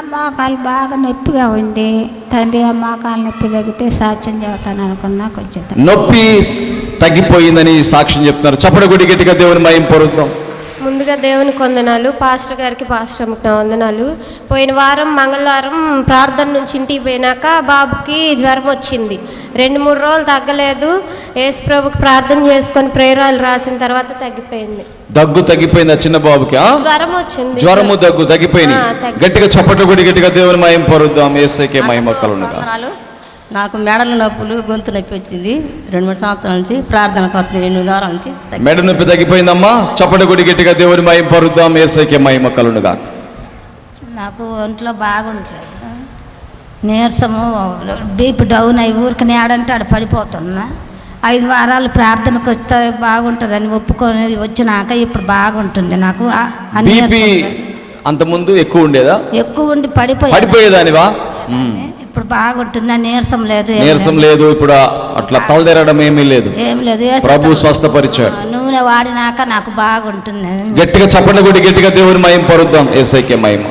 మోకాలు బాగా నొప్పిగా ఉంది. తండ్రి ఆ మోకాలు నొప్పి తగ్గితే సాక్ష్యం చెబుతాను అనుకున్నా కొంచెం నొప్పి తగ్గిపోయిందని సాక్ష్యం చెప్తున్నారు. చప్పడ గుడి గట్టిగా దేవుని మయం పొరుద్దాం. ముందుగా దేవునికి వందనాలు పాస్టర్ గారికి పాస్టర్ అమ్మకి నా వందనాలు. పోయిన వారం మంగళవారం ప్రార్థన నుంచి ఇంటికి పోయినాక బాబుకి జ్వరం వచ్చింది. రెండు మూడు రోజులు తగ్గలేదు. యేసు ప్రభుకి ప్రార్థన చేసుకొని ప్రేరాలు రాసిన తర్వాత తగ్గిపోయింది. దగ్గు తగ్గిపోయింది చిన్న బాబుకి ఆ? జ్వరం వచ్చింది. జ్వరము దగ్గు తగ్గిపోయినాయి ఆ, తగ్గి- గట్టిగా చప్పట్లు గుడి గట్టిగా దేవుని మయం పొరుద్దాం. ఏసైకే మహిమ కలుగునుగా వందనాలు. నాకు మెడల నొప్పులు గొంతు నొప్పి వచ్చింది. రెండు మూడు సంవత్సరాల నుంచి ప్రార్థనకు వస్తుంది రెండు వారాల నుంచి మెడ నొప్పి తగ్గిపోయిందమ్మా. చప్పటి గుడి గట్టిగా దేవుని మయం పొరుద్దాం. ఏసైకే మహిమ కలుగునుగా. నాకు ఒంట్లో బాగుంటలేదు నీరసము బీపీ డౌన్ అయ్యి ఊరికి నేడంటే ఆడ పడిపోతున్నా. ఐదు వారాలు ప్రార్థనకు వస్తే బాగుంటుందని ఒప్పుకొని వచ్చినాక ఇప్పుడు బాగుంటుంది. నాకు ఆ- ఆ బీపీ నీరసం అంత ముందు ఎక్కువ ఉండేదా? ఎక్కువ ఉండి పడిపోయి పడిపోయేదానివా. ఇప్పుడు బాగుంటుంది? ఆ నీరసం లేదు నీరసం లేదు. ఇప్పుడు అట్లా తలదెరడం ఏమీ లేదు. ఏం లేదు ప్రభు స్వస్థపరిచాడు. నూనె వాడినాక నాకు బాగుంటుంది. గట్టిగా చప్పట్లు కొట్టి గట్టిగా దేవుని మయం పరుద్దాం. ఏసైకే మహిమ.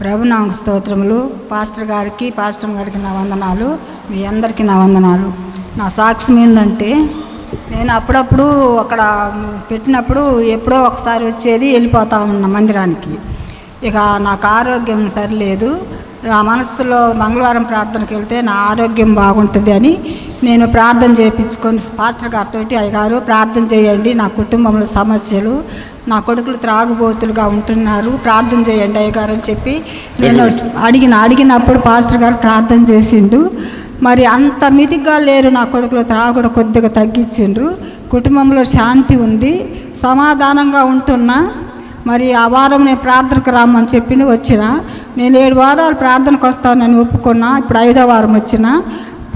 ప్రభునామ స్తోత్రములు. పాస్టర్ గారికి పాస్టర్ గారికి నా వందనాలు. మీ అందరికీ నా వందనాలు. నా సాక్ష్యం ఏంటంటే నేను అప్పుడప్పుడు అక్కడ పెట్టినప్పుడు ఎప్పుడో ఒకసారి వచ్చేది వెళ్ళిపోతా ఉన్న మందిరానికి. ఇక నాకు ఆరోగ్యం సరిలేదు. నా మనసులో మంగళవారం ప్రార్థనకి వెళ్తే నా ఆరోగ్యం బాగుంటుంది అని నేను ప్రార్థన చేయించుకొని పాస్టర్ గారితో అయ్యగారు ప్రార్థన చేయండి. నా కుటుంబంలో సమస్యలు నా కొడుకులు త్రాగుబోతులుగా ఉంటున్నారు. ప్రార్థన చేయండి అయ్యగారు అని చెప్పి నేను అడిగిన అడిగినప్పుడు పాస్టర్ గారు ప్రార్థన చేసిండు. మరి అంత మితిగా లేరు నా కొడుకులు త్రాగుడు కొద్దిగా తగ్గించిండ్రు. కుటుంబంలో శాంతి ఉంది సమాధానంగా ఉంటున్నా. మరి ఆ వారం నేను ప్రార్థనకు రామని చెప్పి వచ్చిన. నేను ఏడు వారాలు ప్రార్థనకు వస్తానని ఒప్పుకున్నా. ఇప్పుడు ఐదో వారం వచ్చిన.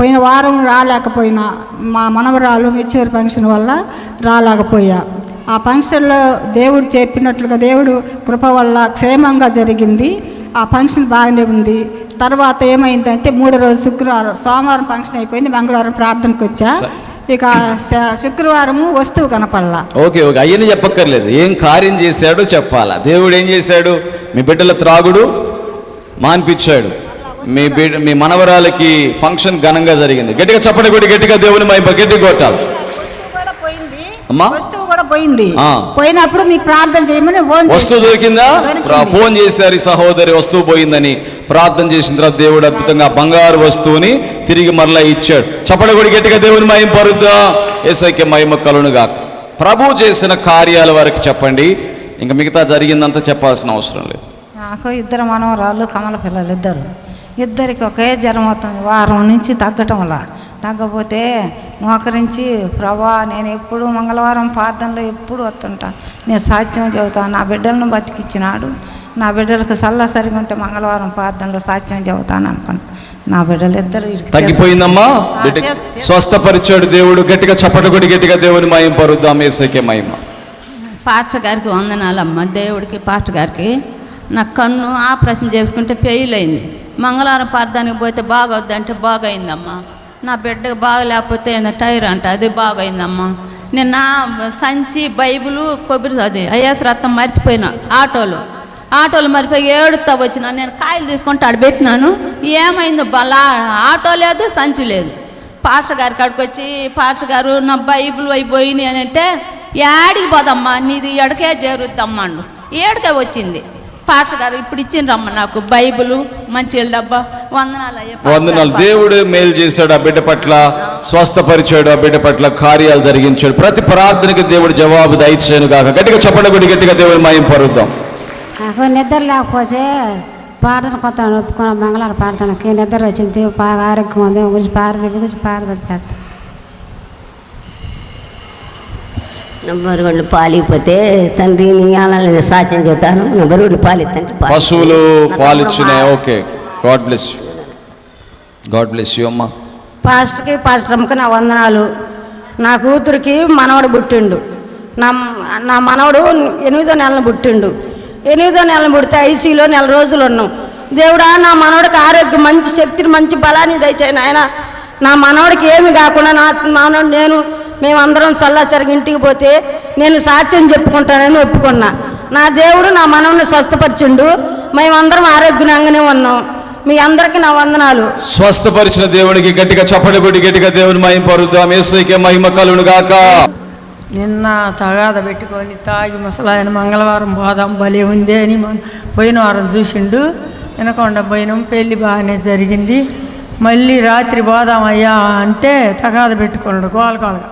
పోయిన వారం రాలేకపోయినా. మా మనవరాలు మెచ్యూర్ ఫంక్షన్ వల్ల రాలేకపోయా. ఆ ఫంక్షన్లో దేవుడు చెప్పినట్లుగా దేవుడు కృప వల్ల క్షేమంగా జరిగింది. ఆ ఫంక్షన్ బాగానే ఉంది. తర్వాత ఏమైందంటే మూడో రోజు శుక్రవారం సోమవారం ఫంక్షన్ అయిపోయింది. మంగళవారం ప్రార్థనకు వచ్చా. ఇక శుక్రవారము వస్తువు కనపడలా. Okay okay. అయ్యని చెప్పక్కర్లేదు. ఏం కార్యం చేశాడో చెప్పాలా. దేవుడు ఏం చేశాడు? మీ బిడ్డల త్రాగుడు మాన్పించాడు. మీ బిడ్డ మీ మనవరాలకి ఫంక్షన్ ఘనంగా జరిగింది. గట్టిగా చప్పటి కొట్టి గట్టిగా దేవుని మహిమ గట్టి కొట్టాలి. వస్తువు కూడా పోయింది అమ్మా? వస్తువు కూడా పోయింది. ఆ. పోయినప్పుడు మీకు ప్రార్థన చేయమని వస్తువు దొరికిందా? ఫోన్ చేశారు ఈ సహోదరి వస్తువు పోయిందని. ప్రార్థన చేసిన తర్వాత దేవుడు అద్భుతంగా బంగారు వస్తువుని తిరిగి మరలా ఇచ్చాడు. చప్పటి కొడి గట్టిగా దేవుని మహిమ పరుద్దా? ఏసైక్య మహిమ కలునుగా ప్రభు చేసిన కార్యాల వరకు చెప్పండి. ఇంకా మిగతా జరిగిందంతా చెప్పాల్సిన అవసరం లేదు. నాకు ఇద్దరు మనవరాళ్ళు కమల పిల్లలు ఇద్దరు. ఇద్దరికి ఒకే జ్వరం అవుతుంది. వారం నుంచి తగ్గటం వల్ల. తగ్గపోతే మోకరించి ప్రభా నేను ఎప్పుడు మంగళవారం ప్రార్థనలో ఎప్పుడు వస్తుంటా? నేను సాధ్యం చెబుతాను నా బిడ్డలను బతికిచ్చినాడు. నా బిడ్డలకు సల్లా సరిగా ఉంటే మంగళవారం ప్రార్థనలో సాధ్యం చెబుతాను అనుకుంటా నా బిడ్డలు ఇద్దరు తగ్గిపోయిందమ్మా? స్వస్థపరిచాడు దేవుడు. గట్టిగా చప్పటి కొడి గట్టిగా దేవుని మహిమ పరుద్దాం. ఏసైక్య మహిమ. పాస్టర్ గారికి వందనాలమ్మ. దేవుడికి పాస్టర్ గారికి నా కన్ను ఆపరేషన్ చేసుకుంటే ఫెయిల్ అయింది మంగళవారం పార్థానికి పోతే బాగొద్దు అంటే బాగైందమ్మా. నా బిడ్డకు బాగలేకపోతే నా టైర్ అంట అది బాగైందమ్మా. నేను నా సంచి బైబులు కొబ్బరి అది అయ్యాస్ రత్నం మర్చిపోయినా ఆటోలో. ఆటోలు మరిపోయి ఏడుతా వచ్చిన నేను కాయలు తీసుకుంటే ఆడ పెట్టినాను. ఏమైంది బలా ఆటో లేదు సంచి లేదు. పాస్టర్ గారి కాడికి వచ్చి పాస్టర్ గారు నా బైబిల్ అయిపోయినాయి అని అంటే ఏడికి పోదమ్మా నీది ఎడకే చేరుద్దమ్మా ఏడకే వచ్చింది. పాస్టర్ గారు ఇప్పుడు ఇచ్చిండ్రమ్మ నాకు బైబిల్ మంచి డబ్బా వందనాలు వందనాలు. దేవుడు మేలు చేశాడు ఆ బిడ్డ పట్ల స్వస్థపరిచాడు ఆ బిడ్డ పట్ల కార్యాలు జరిగించాడు. ప్రతి ప్రార్థనకి దేవుడు జవాబు దయచేయను కాక గట్టిగా చెప్పండి కొద్ది గట్టిగా దేవుని మయం పరుద్దాం. నాకు నిద్ర లేకపోతే ప్రార్థన కొత్త ఒప్పుకున్న మంగళవారం ప్రార్థనకి నిద్ర వచ్చింది. బాగా ఆరోగ్యం ఉంది. గురించి ప్రార్థన గురించి ప్రార్థన చేస్తాను నంబర్ వాళ్ళు పాలిపోతే తండ్రి నీ ఆనాలని సాధ్యం చెబుతాను నంబర్ వాళ్ళు పాలిత్తంటే పాలి- పశువులు పాలిచ్చినాయి. Okay. God bless you. God bless you అమ్మా. పాస్టర్కి పాస్టర్కి నా వందనాలు. నా కూతురికి మనవడు పుట్టిండు. నా నా మనవడు ఎనిమిదో నెలలు పుట్టిండు. ఎనిమిదో నెలలు పుడితే ఐసీలో నెల రోజులు ఉన్నాం. దేవుడా నా మనవడికి ఆరోగ్యం మంచి శక్తిని మంచి బలాన్ని దయచేయను ఆయన నా మనవడికి ఏమి కాకుండా నా మనవడు నేను మేమందరం సల్లాసరిగా ఇంటికి పోతే నేను సాక్ష్యం చెప్పుకుంటానని ఒప్పుకున్నా. నా దేవుడు నా మనవని స్వస్థపరిచిండు. మేమందరం ఆరోగ్యంగానే ఉన్నాం. మీ అందరికీ నా వందనాలు. స్వస్థపరిచిన దేవునికి గట్టిగా చప్పటి కొట్టి గట్టిగా దేవుని మహిమ పరుద్దాం ఏసైకే మహిమ కలుగును గాక. నిన్న తగాద పెట్టుకొని తాగి ముసలాయన మంగళవారం పోదాం భలే ఉంది అని మన- పోయిన వారం చూసిండు. వినకొండ పోయినాం పెళ్ళి బాగానే జరిగింది. మళ్ళీ రాత్రి పోదాం అయ్యా అంటే తగాద పెట్టుకున్నాడు గోల గోలగా.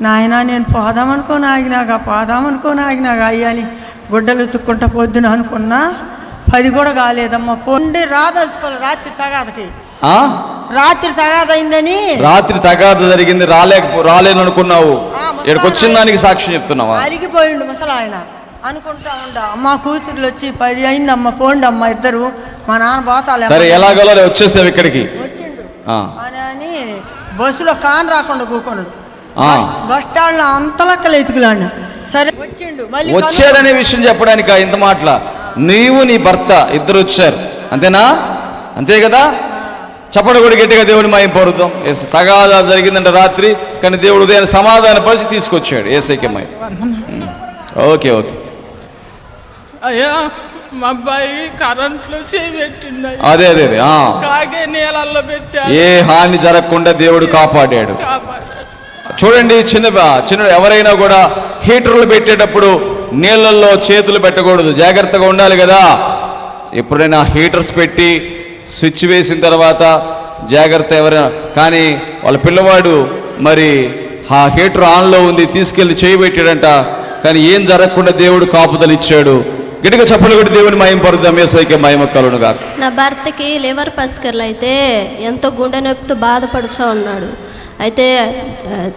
నాయన నేను పోదాం అనుకోని ఆగినాక పోదాం అనుకోని ఆగినాక అయ్యా అని గుడ్డలు ఉతుక్కుంటా పొద్దున అనుకున్నా. పది కూడా కాలేదమ్మా. పొండి రాదలుచుకోవాలి రాత్రి తగాదకి. రాత్రి తగాద అయిందని రాత్రి తగాద జరిగింది రాలేక రాలేను అనుకున్నావు. ఇక్కడికి వచ్చిన దానికి సాక్ష్యం చెప్తున్నావా? అరిగిపోయిండు ముసలు ఆయన అనుకుంటా ఉండ. అమ్మ కూతుర్లు వచ్చి పది అయింది అమ్మ పోండి అమ్మ ఇద్దరు. మా నాన్న పోతాలే సరే ఎలాగోలా వచ్చేసావు ఇక్కడికి? వచ్చిండు. అని బస్సులో కాన్ రాకుండా కూకున్నాడు. బస్ స్టాండ్లో అంతలక్కలు సరే వచ్చిండు. మళ్ళీ వచ్చారనే విషయం చెప్పడానికి ఇంత మాటల? నీవు నీ భర్త ఇద్దరు వచ్చారు. అంతేనా? అంతే కదా? చప్పడు కూడా గట్టిగా దేవుని మాయం పరుద్దాం. ఎస్ తగాదా జరిగిందంట రాత్రి కానీ దేవుడు ఉదయాన్ని సమాధాన పరిచి తీసుకొచ్చాడు ఏసైకే మాయం. Okay okay. అయ్యా మా అబ్బాయి కరెంట్లో చేపెట్టిండు. అదే అదే అదే ఆ. కాగే నీళ్ళల్లో పెట్టాడు. ఏ హాని జరగకుండా దేవుడు కాపాడాడు. కాపాడాడు చూడండి చిన్న చిన్న ఎవరైనా కూడా హీటర్లు పెట్టేటప్పుడు నీళ్ళల్లో చేతులు పెట్టకూడదు. జాగ్రత్తగా ఉండాలి కదా. ఎప్పుడైనా హీటర్స్ పెట్టి స్విచ్ వేసిన తర్వాత జాగ్రత్త ఎవరైనా కానీ వాళ్ళ పిల్లవాడు మరి ఆ హీటర్ ఆన్లో ఉంది తీసుకెళ్ళి చేయబెట్టాడంట కానీ ఏం జరగకుండా దేవుడు కాపుదలు ఇచ్చాడు. గట్టిగా చెప్పలు కొట్టి దేవుని మయం పరుద్దాం ఏసైకే మయం కలును కాక నా భర్తకి లివర్ పస్కర్లు అయితే ఎంతో గుండె నొప్పితో బాధపడుచూ ఉన్నాడు. అయితే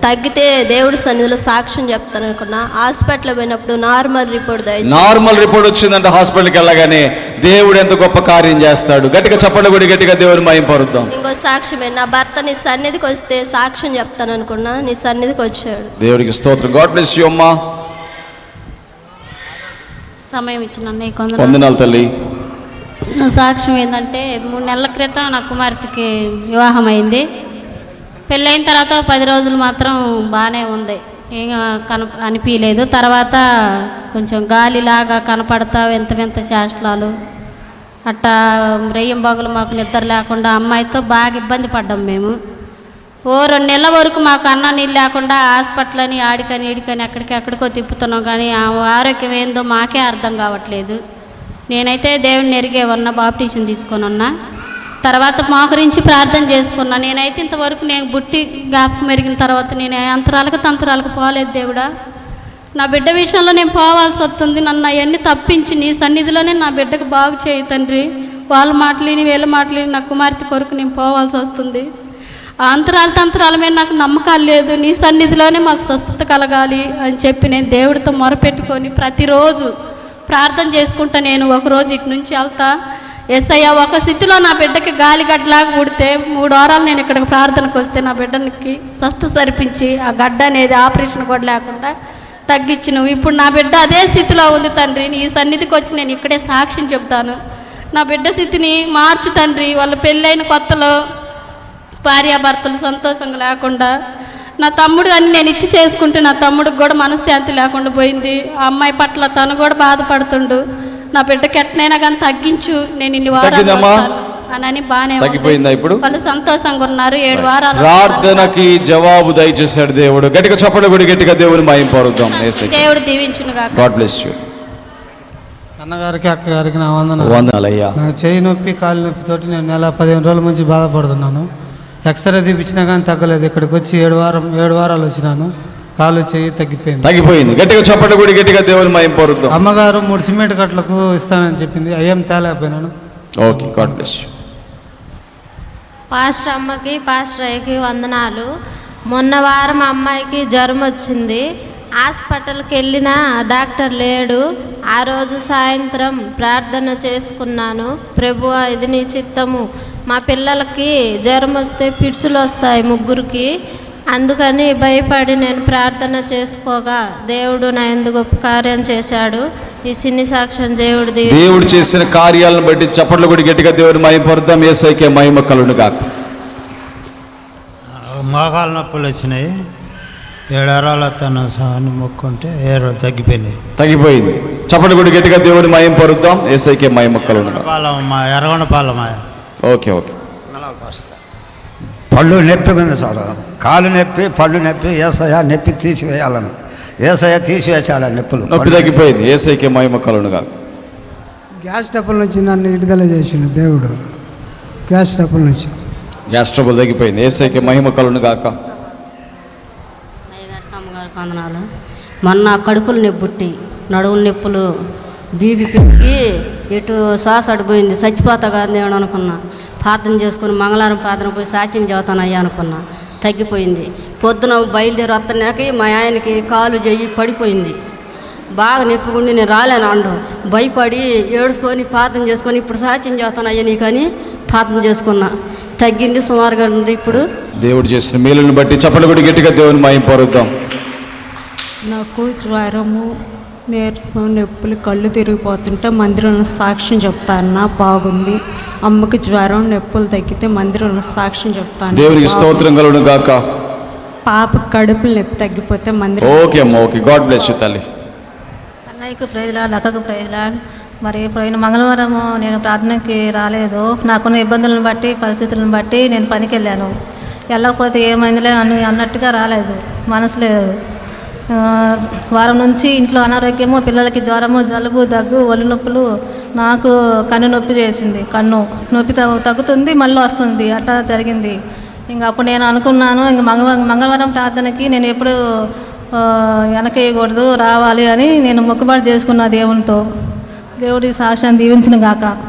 తగ్గితే దేవుడి సన్నిధిలో సాక్ష్యం చెప్తాను అనుకున్నా. హాస్పిటల్ పోయినప్పుడు నార్మల్ రిపోర్ట్ నార్మల్ రిపోర్ట్ వచ్చిందంటే హాస్పిటల్కి వెళ్ళగానే దేవుడు ఎంత గొప్ప కార్యం చేస్తాడు. గట్టిగా చెప్పండి కూడా గట్టిగా దేవుని మయం పరుద్దాం. ఇంకో సాక్ష్యమే నా భర్త నీ సన్నిధికి వస్తే సాక్ష్యం చెప్తాను అనుకున్నా. నీ సన్నిధికి వచ్చాడు. దేవుడికి స్తోత్రం. గాడ్ బ్లెస్ యు అమ్మా. సమయం ఇచ్చిన వందనాలు తల్లి. నా సాక్ష్యం ఏంటంటే మూడు నెలల క్రితం నా కుమార్తెకి వివాహం అయింది. పెళ్ళైన తర్వాత పది రోజులు మాత్రం బాగానే ఉంది. ఏం కన అనిపించలేదు తర్వాత కొంచెం గాలిలాగా కనపడతా వింత వింత శాస్త్రాలు. అట్టా రెయ్యం బాగులు మాకు నిద్ర లేకుండా అమ్మాయితో బాగా ఇబ్బంది పడ్డాం మేము. ఓ రెండు నెలల వరకు మాకు అన్న నీళ్ళు లేకుండా హాస్పిటల్ అని ఆడికని ఈడికని ఎక్కడికి ఎక్కడికో తిప్పుతున్నాం. కానీ ఆ ఆరోగ్యం ఏందో మాకే అర్థం కావట్లేదు. నేనైతే దేవుడిని ఎరిగే ఉన్న బాప్టిషన్ తీసుకొని ఉన్నా. తర్వాత మోకరించి ప్రార్థన చేసుకున్నా. నేనైతే ఇంతవరకు నేను బుట్టి జ్ఞాపకం మెరిగిన తర్వాత నేను అంతరాలకు తంతరాలకు పోలేదు దేవుడా. నా బిడ్డ విషయంలో నేను పోవాల్సి వస్తుంది. నన్ను అవన్నీ తప్పించి నీ సన్నిధిలోనే నా బిడ్డకు బాగు చేయి తండ్రి. వాళ్ళ మాటలేని వీళ్ళ మాటలేని నా కుమార్తె కొరకు నేను పోవాల్సి వస్తుంది. ఆ అంతరాల తంతరాల మీద నాకు నమ్మకాలు లేదు. నీ సన్నిధిలోనే మాకు స్వస్థత కలగాలి అని చెప్పి నేను దేవుడితో మొరపెట్టుకొని ప్రతిరోజు ప్రార్థన చేసుకుంటా. నేను ఒకరోజు ఇటు నుంచి వెళ్తా. ఎస్ఐ ఒక స్థితిలో నా బిడ్డకి గాలిగడ్డలాగా పుడితే మూడు వారాలు నేను ఇక్కడికి ప్రార్థనకు వస్తే నా బిడ్డనికి స్వస్థ సరిపించి ఆ గడ్డ అనేది ఆపరేషన్ కూడా లేకుండా తగ్గించి నువ్వు. ఇప్పుడు నా బిడ్డ అదే స్థితిలో ఉంది తండ్రి. నీ సన్నిధికి వచ్చి నేను ఇక్కడే సాక్ష్యం చెప్తాను నా బిడ్డ స్థితిని మార్చు తండ్రి. వాళ్ళ పెళ్ళైన కొత్తలో భార్యాభర్తలు సంతోషంగా లేకుండా నా తమ్ముడు అని నేను ఇచ్చి చేసుకుంటే నా తమ్ముడికి కూడా మనశ్శాంతి లేకుండా పోయింది. ఆ అమ్మాయి పట్ల తను కూడా బాధపడుతుండు. నా బిడ్డకి ఎట్లయినా కానీ తగ్గించు నేను ఇన్ని వారాలు అని ఉంది. తగ్గిపోయిందా ఇప్పుడు? వాళ్ళు సంతోషంగా ఉన్నారు ఏడు వారాలు ప్రార్థనకి జవాబు దయచేశాడు దేవుడు. గట్టిగా చెప్పండి కూడా గట్టిగా దేవుని మయం పరుద్దాం. దేవుడు దీవించును గాడ్ బ్లెస్ యూ అన్నగారికి అక్కగారికి నా వందన వందనాలయ్యా. నాకు చేయి నొప్పి కాలు నొప్పి తోటి నేను నెల పదిహేను రోజుల నుంచి బాధపడుతున్నాను. ఎక్స్రే తీపించినా కానీ తగ్గలేదు. ఇక్కడికి వచ్చి ఏడు వారం ఏడు వారాలు వచ్చినాను. కాలు చేయి తగ్గిపోయింది. తగ్గిపోయింది. గట్టిగా చెప్పండి కూడా గట్టిగా దేవుని మయం పరుద్దాం. అమ్మగారు మూడు సిమెంట్ కట్టలకు ఇస్తానని చెప్పింది. అయ్యేం తేలేకపోయినాను. ఓకే గాడ్ బ్లెస్ పాస్టర్ అమ్మకి పాస్టర్ అయ్యకి వందనాలు. మొన్న వారం అమ్మాయికి జ్వరం వచ్చింది. హాస్పిటల్కి వెళ్ళిన డాక్టర్ లేడు. ఆ రోజు సాయంత్రం ప్రార్థన చేసుకున్నాను. ప్రభు ఇది నీ చిత్తము. మా పిల్లలకి జ్వరం వస్తే పిడుసులు వస్తాయి ముగ్గురికి. అందుకని భయపడి నేను ప్రార్థన చేసుకోగా. దేవుడు నా ఎందుకు గొప్ప కార్యం చేశాడు. ఈ సిన్ని సాక్ష్యం దేవుడు దీవి దేవుడు చేసిన కార్యాలను బట్టి చప్పట్లు కూడా గట్టిగా మయం పరుద్దాం ఏసైకే మహిమ కలును కాక మోకాలు నొప్పులు వచ్చినాయి. ఏడు వారాలు వస్తాను అని మొక్కుంటే ఏడు తగ్గిపోయినాయి. తగ్గిపోయింది. చప్పటి కొడి గట్టిగా దేవుని మయం పరుద్దాం ఏసైకే మహిమ గాక. Palamma Erragonda Palamma okay okay. పళ్ళు నొప్పిగా ఉంది సార్. కాలు నొప్పి పళ్ళు నొప్పి ఏసయ నొప్పి తీసివేయాలను. ఏసయ తీసివేసాడు ఆ నొప్పులు. నొప్పి తగ్గిపోయింది. ఏసైకే మహిమ గాక గ్యాస్ స్టవ్ల నుంచి నన్ను విడుదల చేసిండు దేవుడు. గ్యాస్ స్టవ్ల నుంచి. గ్యాస్ ట్రబుల్ తగ్గిపోయింది. ఏసైకే మహిమ గాక. అయ్యగారికి అమ్మగారికి వందనాలు. మొన్న కడుపులు నొప్పుట్టి నడువుల నొప్పులు బీపీ పెరిగి ఎటు శ్వాస అడిపోయింది చచ్చిపోతా కాదు నేను అనుకున్నా. ప్రార్థన చేసుకుని మంగళవారం ప్రార్థన పోయి సాక్ష్యం చెబుతాను అయ్యా అనుకున్నా. తగ్గిపోయింది. పొద్దున బయలుదేరి వస్తున్నాక మా ఆయనకి కాలు చెయ్యి పడిపోయింది. బాగా నొప్పిగుండి నేను రాలేను అండు. భయపడి ఏడుచుకొని ప్రార్థన చేసుకొని ఇప్పుడు సాక్ష్యం చేస్తాను అయ్యా నీకని ప్రార్థన చేసుకున్నా. తగ్గింది సుమారుగా ఉంది ఇప్పుడు. దేవుడు చేసిన మేలుని బట్టి చప్పటి కొడి గట్టిగా దేవుని మయం పరుద్దాం. నాకు జ్వరము నీరసం నొప్పులు కళ్ళు తిరిగిపోతుంటే మందిరంలో సాక్ష్యం చెప్తాను బాగుంది. అమ్మకి జ్వరం నొప్పులు తగ్గితే మందిరంలో సాక్ష్యం చెప్తాను దేవునికి స్తోత్రం కలుగును గాక. పాప కడుపులు నొప్పి తగ్గిపోతే మందిరం ఓకే అమ్మ ఓకే గాడ్ బ్లెస్ యూ తల్లి. అన్నయ్యకు ప్రైజ్లాడ్ అక్కకు ప్రైజ్లాడ్ మరి పోయిన మంగళవారం నేను ప్రార్థనకి రాలేదు. నాకున్న ఇబ్బందులను బట్టి పరిస్థితులను బట్టి నేను పనికి వెళ్ళాను వెళ్ళకపోతే ఏమైందిలే అని అన్నట్టుగా రాలేదు. మనసు లేదు. వారం నుంచి ఇంట్లో అనారోగ్యము పిల్లలకి జ్వరము జలుబు దగ్గు ఒళ్ళు నొప్పులు నాకు కన్ను నొప్పి చేసింది. కన్ను నొప్పి తగ్గుతుంది మళ్ళీ వస్తుంది. అట్లా జరిగింది. ఇంక అప్పుడు నేను అనుకున్నాను ఇంక మంగళవారం మంగళవారం ప్రార్థనకి నేను ఎప్పుడు వెనకేయకూడదు రావాలి అని నేను మొక్కుబాటు చేసుకున్న దేవునితో. దేవుడి సాక్ష్యాన్ని దీవించిన గాక